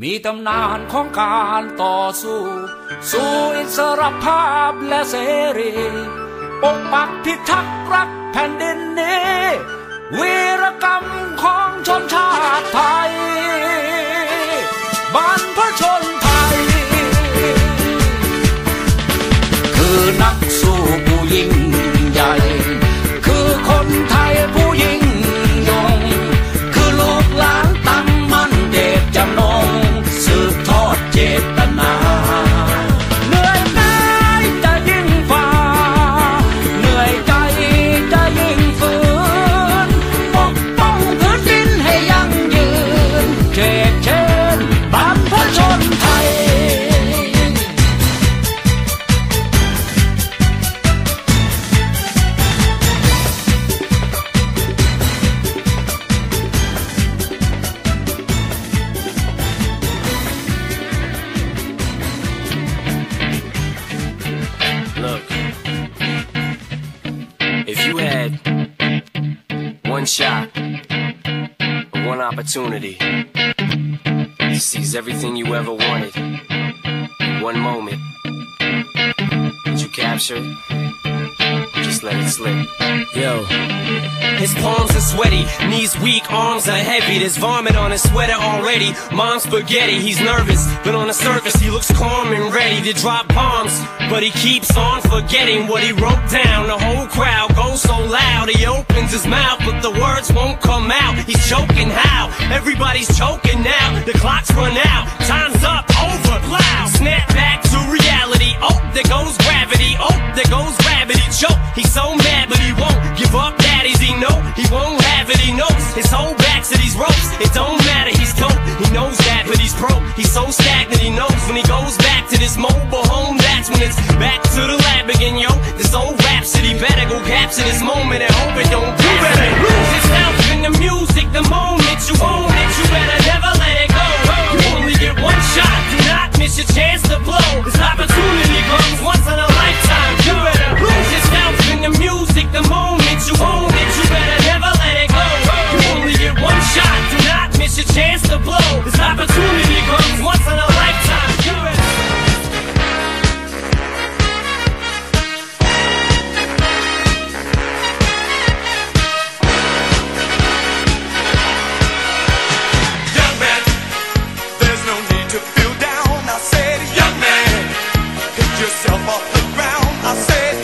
มีตำนานของการต่อสู้ สู้อิสรภาพและเสรีปกปักพิทักษ์รักแผ่นดินนี้ วีรกรรมของชนชาติไทย one shot, one opportunity. Seize everything you ever wanted. In one moment, would you capture it? Just let it slip? Yo. His palms are sweaty, knees weak, arms are heavy. There's vomit on his sweater already. Mom's spaghetti, he's nervous, but on the surface he looks calm and ready to drop bombs. But he keeps on forgetting what he wrote down. The whole crowd goes so loud, he opens his mouth, but the words won't come out. He's choking how? Everybody's choking now. The clock's run out, time's up, over, loud. Snap back go this moment and hope it don't. I said,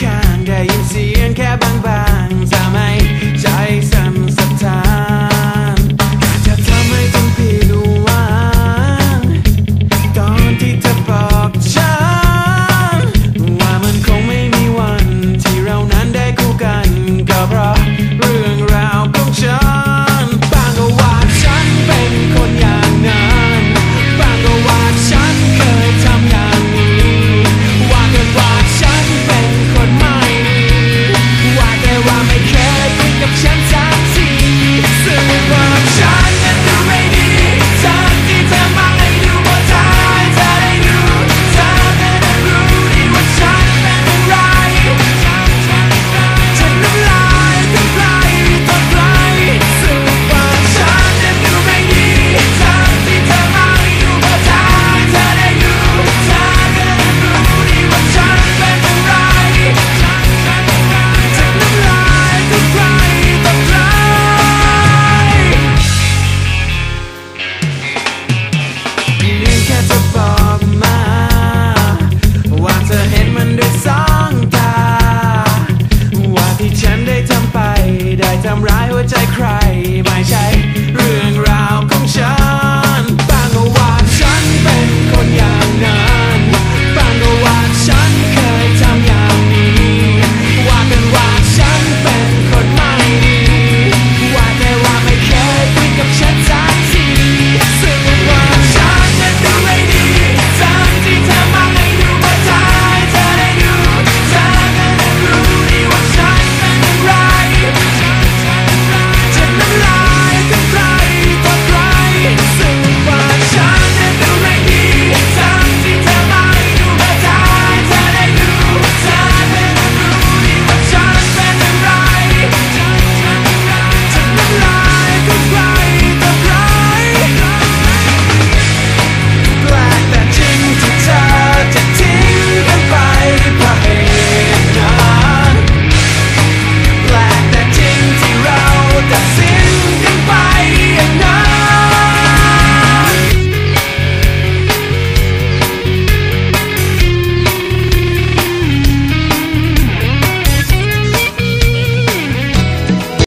cara. ได้ทำไป ได้ทำร้ายหัวใจใคร ไม่ใช่เรื่อง